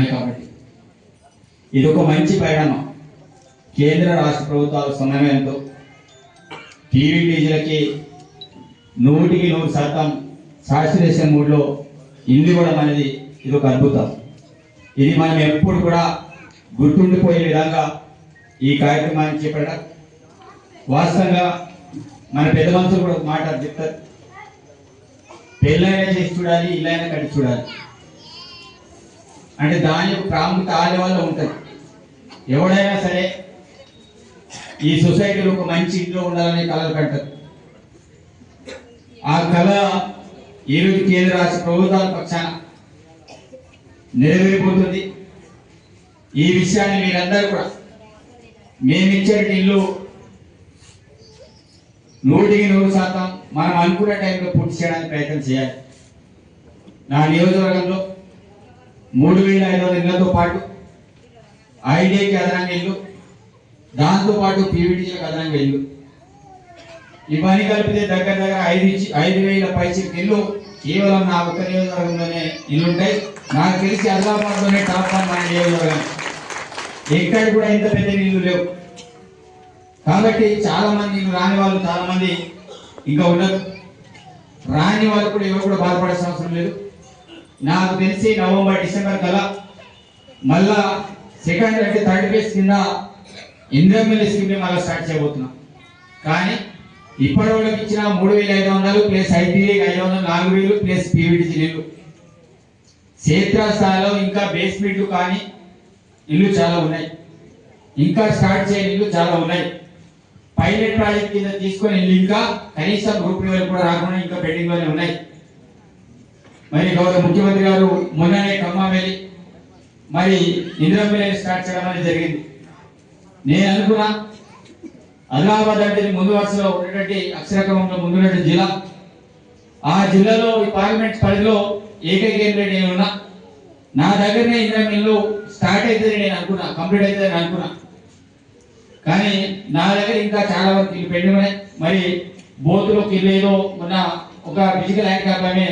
ఉన్నాయి కాబట్టి. ఇది ఒక మంచి పరిణామం కేంద్ర రాష్ట్ర ప్రభుత్వాల సమన్వయంతో టీవీ డీజీలకి నూటికి నూరు శాతం శాస్త్రీయ మూడ్లో ఇల్లు కూడా అనేది ఇది ఒక అద్భుతం. ఇది మనం ఎప్పుడు కూడా గుర్తుండిపోయే విధంగా ఈ కార్యక్రమాన్ని చేపట్టాం వాస్తవంగా మన పెద్ద మనుషులు కూడా మాట చెప్తారు. పెళ్ళైనా చేసి చూడాలి ఇల్లైనా కట్టి చూడాలి. అంటే దాని యొక్క ప్రాముఖ్యత ఆడవాళ్ళు ఉంటుంది. ఎవడైనా సరే ఈ సొసైటీలో ఒక మంచి ఇంట్లో ఉండాలని కళలు కంటారు ఆ కళ ఈరోజు కేంద్ర రాష్ట్ర ప్రభుత్వాల పక్షాన నెరవేరిపోతుంది. ఈ విషయాన్ని మీరందరూ కూడా మేమిచ్చే ఇల్లు నూటికి నూరు శాతం మనం అనుకున్న టైంలో పూర్తి చేయడానికి ప్రయత్నం చేయాలి. నా నియోజకవర్గంలో మూడు వేల ఐదు వందల ఇళ్ళతో పాటు ఐడిఐకి అదనంగా ఇల్లు దాంతో పాటు అదనంగా ఇల్లు. ఇవన్నీ కలిపితే దగ్గర దగ్గర ఐదు ఐదు వేల పైసలకి ఇల్లు కేవలం నా ఒక్క నియోజకవర్గంలోనే ఇల్లుంటాయి. నాకు తెలిసి ఆదిలాబాద్లోనే టాప్ వన్ మన నియోజకవర్గం. ఎక్కడ కూడా ఇంత పెద్ద ఇల్లు లేవు. కాబట్టి చాలా మంది ఇల్లు రాని వాళ్ళు చాలా మంది ఇంకా ఉండదు రాని వాళ్ళు కూడా ఎవరు కూడా బాధపడాల్సిన అవసరం లేదు. నాకు తెలిసి నవంబర్ డిసెంబర్ కల్లా మళ్ళా సెకండ్ అంటే థర్డ్ ఫేజ్ కింద ఇంద్రమిల్ స్కీమ్ని మళ్ళీ స్టార్ట్ చేయబోతున్నాం. కానీ ఇప్పటి వరకు ఇచ్చిన మూడు వేల ఐదు వందలు ప్లస్ ఐటీఐకి ఐదు వందలు నాలుగు వేలు ప్లస్ పీవీటీసీ నీళ్ళు క్షేత్రస్థాయిలో ఇంకా బేస్మెంట్లు కానీ ఇల్లు చాలా ఉన్నాయి. ఇంకా స్టార్ట్ చేయని ఇల్లు చాలా ఉన్నాయి. పైలట్ ప్రాజెక్ట్ కింద తీసుకొని ఇల్లు ఇంకా కనీసం రూపాయలు కూడా రాకుండా ఇంకా పెండింగ్లోనే ఉన్నాయి. మరి గౌరవ ముఖ్యమంత్రి గారు మొన్ననే ఖమ్మం వెళ్ళి మరి ఇందిరామిల్లని స్టార్ట్ చేయడం అనేది జరిగింది. నేను అనుకున్నా ఆదిలాబాద్ అంటే ముందు వరుసలో ఉన్నటువంటి అక్షరక్రమంలో ముందున్నటువంటి జిల్లా. ఆ జిల్లాలో ఈ పార్లమెంట్ పరిధిలో ఏకైక నేను ఉన్నా. నా దగ్గరనే ఇందిరా మిల్లు స్టార్ట్ అవుతుంది నేను అనుకున్నా కంప్లీట్ అవుతుంది అనుకున్నా. కానీ నా దగ్గర ఇంకా చాలా వరకు ఇల్లు పెండింగ్ ఉన్నాయి. మరి బోతులో ఇల్లు ఉన్న మొన్న ఒక ఫిజికల్ హ్యాండ్ ఆమె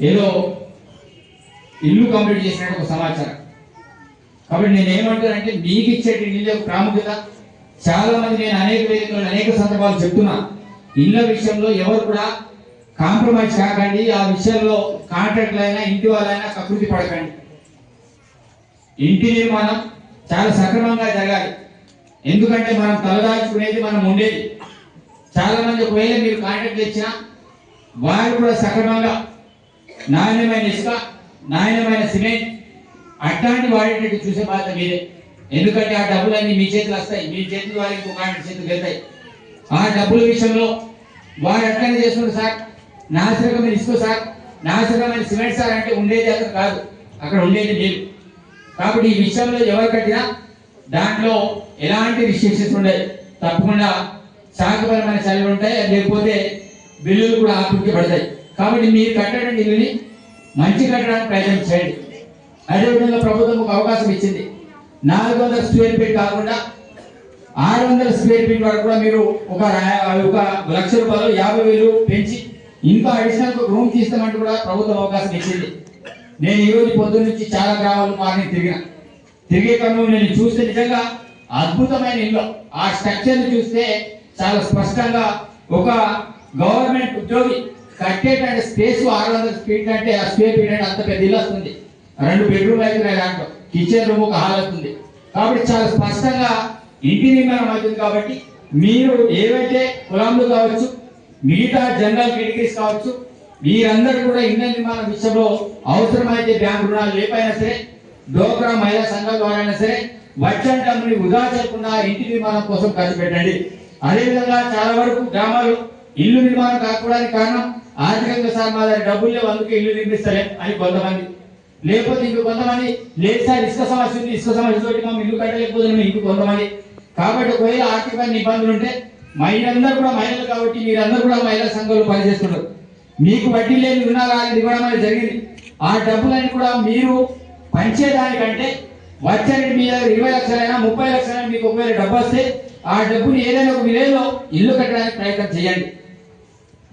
ఏదో ఇల్లు కంప్లీట్ చేసినట్టు ఒక సమాచారం. కాబట్టి నేను ఏమంటానంటే మీకు ఇచ్చేటి ఇల్లు యొక్క ప్రాముఖ్యత. చాలా మంది నేను అనేక వేదికలు అనేక సందర్భాలు చెప్తున్నా. ఇళ్ళ విషయంలో ఎవరు కూడా కాంప్రమైజ్ కాకండి. ఆ విషయంలో కాంట్రాక్ట్లు అయినా ఇంటి వాళ్ళైనా కకృతి పడకండి. ఇంటి నిర్మాణం చాలా సక్రమంగా జరగాలి. ఎందుకంటే మనం తలదాచుకునేది మనం ఉండేది. చాలా మంది ఒకవేళ మీరు కాంట్రాక్ట్ ఇచ్చినా వారు కూడా సక్రమంగా నాణ్యమైన ఇసుక నాణ్యమైన సిమెంట్ అట్లాంటి వాడేటట్టు చూసే బాధ్యత మీరే ఎందుకంటే ఆ డబ్బులన్నీ మీ చేతులు వస్తాయి. మీ చేతులు వారికి ఇంకొక ఆయన చేతులు వెళ్తాయి. ఆ డబ్బుల విషయంలో వాడు అట్లనే చేస్తున్నారు సార్. నాశరకమైన ఇసుక సార్. నాశరకమైన సిమెంట్ సార్ అంటే ఉండేది అతను కాదు. అక్కడ ఉండేది మీరు కాబట్టి ఈ విషయంలో ఎవరు కట్టినా దాంట్లో ఎలాంటి రిస్ట్రిక్షన్స్ ఉండవు. తప్పకుండా శాఖపరమైన చర్యలు ఉంటాయి. లేకపోతే బిల్లులు కూడా ఆకృతి పడతాయి. కాబట్టి మీరు కట్టడం ఇల్లుని మంచి కట్టడానికి ప్రయత్నం చేయండి. అదేవిధంగా ప్రభుత్వం ఒక అవకాశం ఇచ్చింది. నాలుగు వందల స్క్వేర్ ఫీట్ కాకుండా ఆరు వందల స్క్వేర్ ఫీట్ వరకు కూడా మీరు ఒక ఒక లక్ష రూపాయలు యాభై వేలు పెంచి ఇంకా అడిషనల్ రూమ్ తీస్తామంటే కూడా ప్రభుత్వం అవకాశం ఇచ్చింది. నేను ఈరోజు రోజు పొద్దున్న నుంచి చాలా గ్రామాలు మార్నింగ్ తిరిగిన. తిరిగే క్రమంలో నేను చూస్తే నిజంగా అద్భుతమైన ఇల్లు. ఆ స్ట్రక్చర్ చూస్తే చాలా స్పష్టంగా ఒక గవర్నమెంట్ ఉద్యోగి కట్టేటంటే స్పేస్ ఆరు వందల స్పీడ్ అంటే ఆ స్క్వేర్ ఫీట్ అంటే అంత పెద్ద ఇల్లు వస్తుంది. రెండు బెడ్రూమ్ అవుతున్నాయి దాంట్లో. కిచెన్ రూమ్ ఒక హాల్ అవుతుంది కాబట్టి చాలా స్పష్టంగా ఇంటి నిర్మాణం అవుతుంది కాబట్టి మీరు ఏవైతే కులాంలు కావచ్చు మిగతా జనరల్ కేటగిరీస్ కావచ్చు మీరందరూ కూడా ఇళ్ళ నిర్మాణ విషయంలో అవసరమైతే బ్యాంక్ రుణాలు లేపైనా సరే డోక్రా మహిళా సంఘాల ద్వారా సరే వచ్చని డబ్బుని వృధా చేయకుండా ఇంటి నిర్మాణం కోసం ఖర్చు పెట్టండి. అదేవిధంగా చాలా వరకు గ్రామాలు ఇల్లు నిర్మాణం కాకపోవడానికి కారణం ఆర్థికంగా సార్ మా దగ్గర డబ్బులు లేవు అందుకే ఇల్లు నిర్మిస్తలేం అని కొంతమంది. లేకపోతే ఇంక కొంతమంది లేదు సార్ ఇసుక సమస్య ఉంది ఇసుక సమస్య తోటి మేము ఇల్లు కట్టలేకపోతున్నాం ఇంక కొంతమంది. కాబట్టి ఒకవేళ ఆర్థిక ఇబ్బందులు ఉంటే మహిళలందరూ కూడా మహిళలు కాబట్టి మీరందరూ కూడా మహిళా సంఘంలో పనిచేస్తున్నారు. మీకు వడ్డీ లేని రుణాలు అనేది ఇవ్వడం అనేది జరిగింది. ఆ డబ్బులన్నీ కూడా మీరు పంచేదానికంటే వచ్చే మీ దగ్గర ఇరవై లక్షలైనా ముప్పై లక్షలైనా మీకు ఒకవేళ డబ్బు వస్తే ఆ డబ్బుని ఏదైనా ఒక విలేజ్లో ఇల్లు కట్టడానికి ప్రయత్నం చేయండి.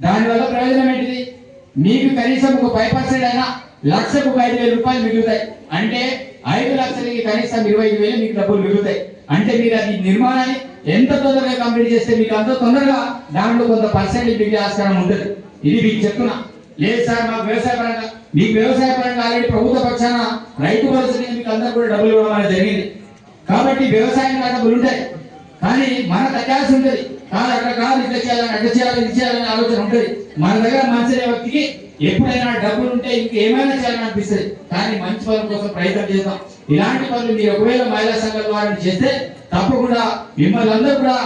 దానివల్ల ప్రయోజనం ఏంటిది? మీకు కనీసం ఒక ఫైవ్ పర్సెంట్ అయినా లక్షకు ఒక ఐదు వేల రూపాయలు మిగులుతాయి. అంటే ఐదు లక్షలకి కనీసం ఇరవై ఐదు వేలు మీకు డబ్బులు మిగులుతాయి. అంటే మీరు అది నిర్మాణాన్ని ఎంత తొందరగా కంప్లీట్ చేస్తే మీకు అంత తొందరగా దాంట్లో కొంత పర్సెంటేజ్ మిగిలే ఆస్కారం ఉంటుంది. ఇది మీకు చెప్తున్నా. లేదు సార్ మాకు వ్యవసాయ పరంగా మీకు వ్యవసాయ పరంగా ఆల్రెడీ ప్రభుత్వ పక్షాన రైతు భరోసా మీకు అందరూ కూడా డబ్బులు ఇవ్వడం అనేది జరిగింది. కాబట్టి వ్యవసాయం డబ్బులు ఉంటాయి. కానీ మన తగ్గాల్సి ఉంటుంది. కాదు అక్కడ కాదు ఇట్లా చేయాలని అట్లా చేయాలని ఇది చేయాలని ఆలోచన ఉంటుంది. మన దగ్గర మంచి వ్యక్తికి ఎప్పుడైనా డబ్బులు ఉంటే ఇంకా ఏమైనా చేయాలని అనిపిస్తుంది. కానీ మంచి పనుల కోసం ప్రయత్నం చేద్దాం. ఇలాంటి పనులు మీరు ఒకవేళ మహిళా సంఘాల వారిని చేస్తే తప్పకుండా మిమ్మల్ని అందరూ కూడా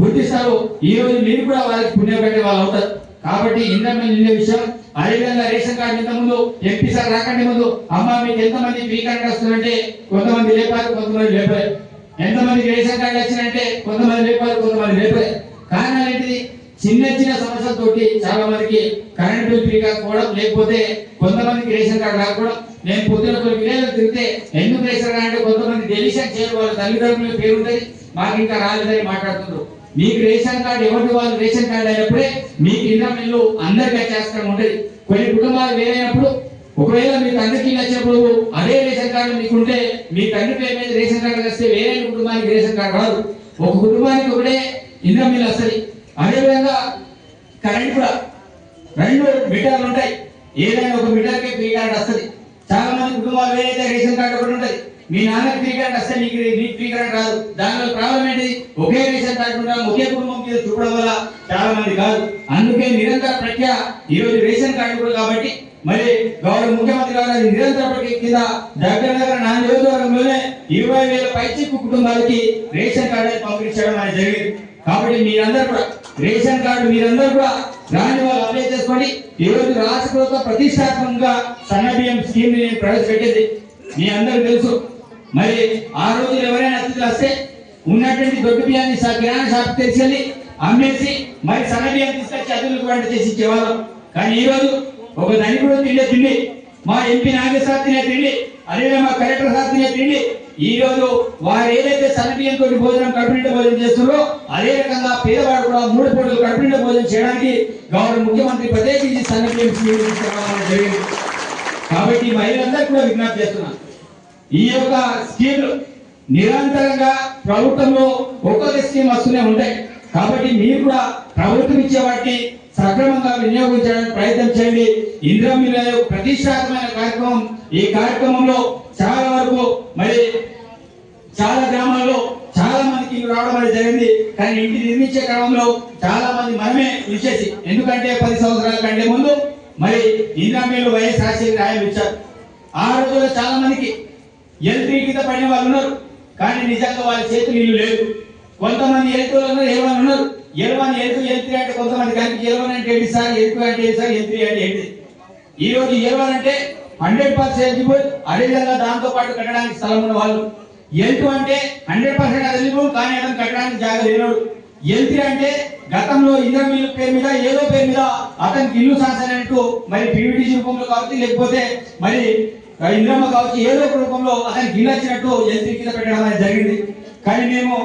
గుర్తిస్తారు. ఈ రోజు మీరు కూడా వాళ్ళకి పుణ్యం పెట్టే వాళ్ళు అవుతారు. కాబట్టి ఇంత నిండే విషయం. అదేవిధంగా రేషన్ కార్డు ఇంత ముందు ఎంపీ సార్ రాకండి ముందు. అమ్మ మీకు ఎంతమంది ఫ్రీ కార్డు వస్తుందంటే కొంతమంది లేపారు కొంతమంది లేపారు ఎంతమందికి రేషన్ కార్డు వచ్చినంటే కొంతమంది లేపారు కొంతమంది లేపారు చిన్న చిన్న సమస్యలతోటి చాలా మందికి కరెంట్ బిల్ ఫ్రీ కాకపోవడం లేకపోతే కొంతమందికి రేషన్ కార్డు రాకపోవడం. నేను పొద్దున కొన్ని విలేజ్లు తిరిగితే ఎందుకు రేషన్ కార్డు అంటే కొంతమంది డెలిషన్ చేయరు వాళ్ళ తల్లిదండ్రుల పేరు ఉంటుంది. మాకు ఇంకా రాలేదని మాట్లాడుతున్నారు మీకు రేషన్ కార్డు ఎవరి వాళ్ళు రేషన్ కార్డు అయినప్పుడే మీకు ఇళ్ళ మిల్లు అందరికీ వచ్చేస్తాం ఉంటుంది. కొన్ని కుటుంబాలు వేరైనప్పుడు ఒకవేళ మీ తండ్రికి నచ్చినప్పుడు అదే రేషన్ కార్డు మీకుంటే మీ తండ్రి పేరు మీద రేషన్ కార్డు వస్తే వేరే కుటుంబానికి రేషన్ కార్డు రాదు. ఒక కుటుంబానికి ఒకటే ఇంద్రం మిల్లు వస్తుంది. అదేవిధంగా కరెంట్ కూడా రెండు మీటర్లు ఉంటాయి. ఏదైనా ఒక మీటర్కి ఫ్రీ కార్డు వస్తుంది. చాలా మంది కుటుంబాలు వేరైతే రేషన్ కార్డు కూడా ఉంటుంది మీ నాన్నకి ఫ్రీ కార్డు వస్తే నీకు నీకు ఫ్రీ కార్డు రాదు. దానివల్ల ప్రాబ్లం ఏంటి ఒకే రేషన్ కార్డు ఉండడం ఒకే కుటుంబం మీద చూడడం వల్ల చాలా మంది కాదు. అందుకే నిరంతర ప్రఖ్య ఈ రోజు రేషన్ కార్డు కూడా కాబట్టి మరి గౌరవ ముఖ్యమంత్రి గారు నిరంతర ప్రక్రియ కింద దగ్గర దగ్గర నా నియోజకవర్గంలోనే ఇరవై వేల పైచిక్కు కుటుంబాలకి రేషన్ కార్డు పంపించడం చేయడం అనేది జరిగింది. కాబట్టి మీరందరూ కూడా రేషన్ కార్డు మీరందరూ కూడా దాని వాళ్ళు అప్లై చేసుకోండి. ఈ రోజు రాష్ట్ర ప్రభుత్వం ప్రతిష్టాత్మకంగా సన్న బియ్యం స్కీమ్ని ప్రవేశపెట్టింది. మీ అందరూ తెలుసు. మరి ఆ రోజు ఎవరైనా అతిథులు వస్తే ఉన్నటువంటి దొడ్డు బియ్యాన్ని కిరాణా షాప్ తెచ్చి అమ్మేసి మరి సన్న బియ్యం తీసుకొచ్చి అతిథులకు వంట చేసి ఇచ్చేవాళ్ళం. కానీ ఈ రోజు ఒక ధనికుడు తిండే తిండి మా ఎంపీ నాగేశ్వర తినే తిండి అదే మా కలెక్టర్ సార్ తినే తిండి ఈ రోజు వారు ఏదైతే సన్నబియ్యం తోటి భోజనం కడుపునిండా భోజనం చేస్తున్నారో అదే రకంగా పేదవాడు కూడా మూడు పూటలు కడుపునిండా భోజనం చేయడానికి గౌరవ ముఖ్యమంత్రి ప్రత్యేకించి సన్నబియ్యం జరిగింది. కాబట్టి మహిళలందరూ కూడా విజ్ఞప్తి చేస్తున్నాను ఈ యొక్క స్కీమ్లు నిరంతరంగా ప్రభుత్వంలో ఒక్కొక్క స్కీమ్ వస్తూనే ఉంటాయి. కాబట్టి మీరు కూడా ప్రభుత్వం ఇచ్చే వాటిని సక్రమంగా వినియోగించడానికి ప్రయత్నం చేయండి. ఇంద్ర ప్రతిష్టాత్మకమైన కార్యక్రమం ఈ కార్యక్రమంలో చాలా వరకు మరి చాలా గ్రామాల్లో చాలా మందికి ఇల్లు రావడం అనేది జరిగింది. కానీ ఇంటి నిర్మించే క్రమంలో చాలా మంది మనమే ఇచ్చేసి ఎందుకంటే పది సంవత్సరాల కంటే ముందు మరి ఇంద్రామీలు వైఎస్ రాజశేఖర ఆయన ఇచ్చారు. ఆ రోజుల్లో చాలా మందికి ఎల్త్రీ కింద పడిన వాళ్ళు ఉన్నారు. కానీ నిజంగా వాళ్ళ చేతులు ఇల్లు లేదు. కొంతమంది ఎల్తూ ఉన్నారు ఎలవని ఉన్నారు. ఎలవని ఎల్ ఎల్త్రీ అంటే కొంతమంది కానీ ఎలవని అంటే ఏంటి సార్? ఎల్తూ అంటే ఏంటి సార్? ఎల్త్రీ అంటే ఏంటి? ఈ రోజు ఎలవని అంటే హండ్రెడ్ పర్సెంట్ ఎలిజిబుల్ అదేవిధంగా దాంతో పాటు కట్టడానికి స్థలం ఉన్న వాళ్ళు. ఎల్తూ అంటే హండ్రెడ్ పర్సెంట్ ఎలిజిబుల్ కానీ అతను కట్టడానికి జాగ్రత్త లేనోడు ఎల్త్రీ అంటే గతంలో ఇంద్రం పేరు మీద ఏదో పేరు మీద అతనికి ఇల్లు శాసనట్టు మరి పీవీటీసీ రూపంలో కావచ్చు లేకపోతే మరి ఇంద్రమ్మ కావచ్చు ఏదో ఒక రూపంలో అతనికి ఇల్లు వచ్చినట్టు ఎల్త్రీ కింద పెట్టడం అనేది జరిగింది. కానీ మేము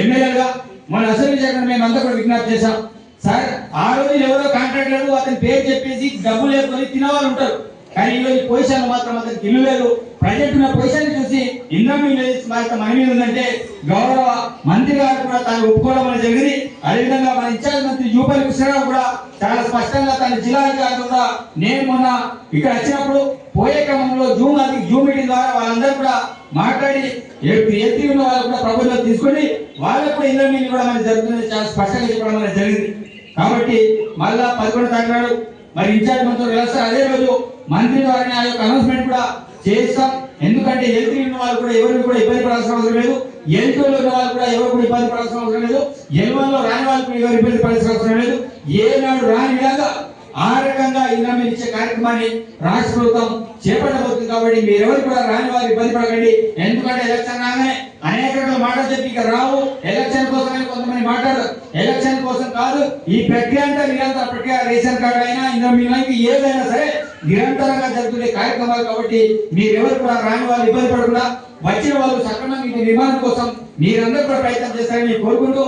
ఎమ్మెల్యేగా మన అసెంబ్లీ జగన్ మేము అంతా కూడా విజ్ఞప్తి చేశాం. సార్ ఆ రోజు ఎవరో కాంట్రాక్టర్ అతని పేరు చెప్పేసి డబ్బులు వేసుకొని తినవాళ్ళు ఉంటారు. కానీ ఈరోజు రోజు పొజిషన్ మాత్రం అతనికి ఇల్లు లేదు. ప్రజెంట్ ఉన్న పొజిషన్ చూసి ఇంద్రమీ మన మీద ఉందంటే గౌరవ మంత్రి గారు కూడా తాను ఒప్పుకోవడం అనేది జరిగింది. అదేవిధంగా మన ఇన్ఛార్జ్ మంత్రి జూపల్లి కృష్ణరావు కూడా చాలా స్పష్టంగా తన జిల్లా అధికారులు కూడా నేను మొన్న ఇక్కడ వచ్చినప్పుడు పోయే క్రమంలో జూమ్ అది జూమ్ మీటింగ్ ద్వారా వాళ్ళందరూ కూడా మాట్లాడి ఎత్తి ఉన్న వాళ్ళు కూడా ప్రభుత్వం తీసుకొని వాళ్ళకు కూడా ఇంద్రమీ కూడా మనకి జరుగుతుంది చాలా స్పష్టంగా చెప్పడం అనేది జరిగింది. కాబట్టి మళ్ళా పదకొండు తారీఖు నాడు మరి ఇన్ఛార్జ్ మంత్రులు వెళ్తారు అదే రోజు మంత్రి వారిని ఆ యొక్క అనౌన్స్మెంట్ కూడా చేస్తాం ఎందుకంటే ఎల్టీ ఉన్న వాళ్ళు కూడా ఎవరికి కూడా ఇబ్బంది పడాల్సిన అవసరం లేదు. ఎల్టీలో ఉన్న వాళ్ళు కూడా ఎవరు కూడా ఇబ్బంది పడాల్సిన అవసరం లేదు. ఎల్వన్లో రాని వాళ్ళు కూడా ఎవరు ఇబ్బంది పడాల్సిన అవసరం లేదు. ఏనాడు రాని విధంగా ఆ రకంగా ఇన్కమ్ ఇచ్చే కార్యక్రమాన్ని రాష్ట్ర ప్రభుత్వం చేపట్టబోతుంది కాబట్టి మీరెవరు కూడా రాని వారు ఇబ్బంది పడకండి. ఎందుకంటే ఎలక్షన్ రాగానే అనేక రకాల మాటలు చెప్పి ఇక రావు. ఎలక్షన్ కోసమే కొంతమంది మాట్లాడరు. ఎలక్షన్ కోసం కాదు ఈ ప్రక్రియ అంతా నిరంతర ప్రక్రియ రేషన్ కార్డు అయినా ఇంకా మిమ్మల్ని ఏదైనా సరే నిరంతరంగా జరుగుతున్న కార్యక్రమాలు కాబట్టి మీరెవరు కూడా రాని వాళ్ళు ఇబ్బంది పడకుండా వచ్చిన వాళ్ళు సక్రమంగా ఇది నిర్మాణం కోసం మీరందరూ కూడా ప్రయత్నం చేస్తారని కోరుకుంటూ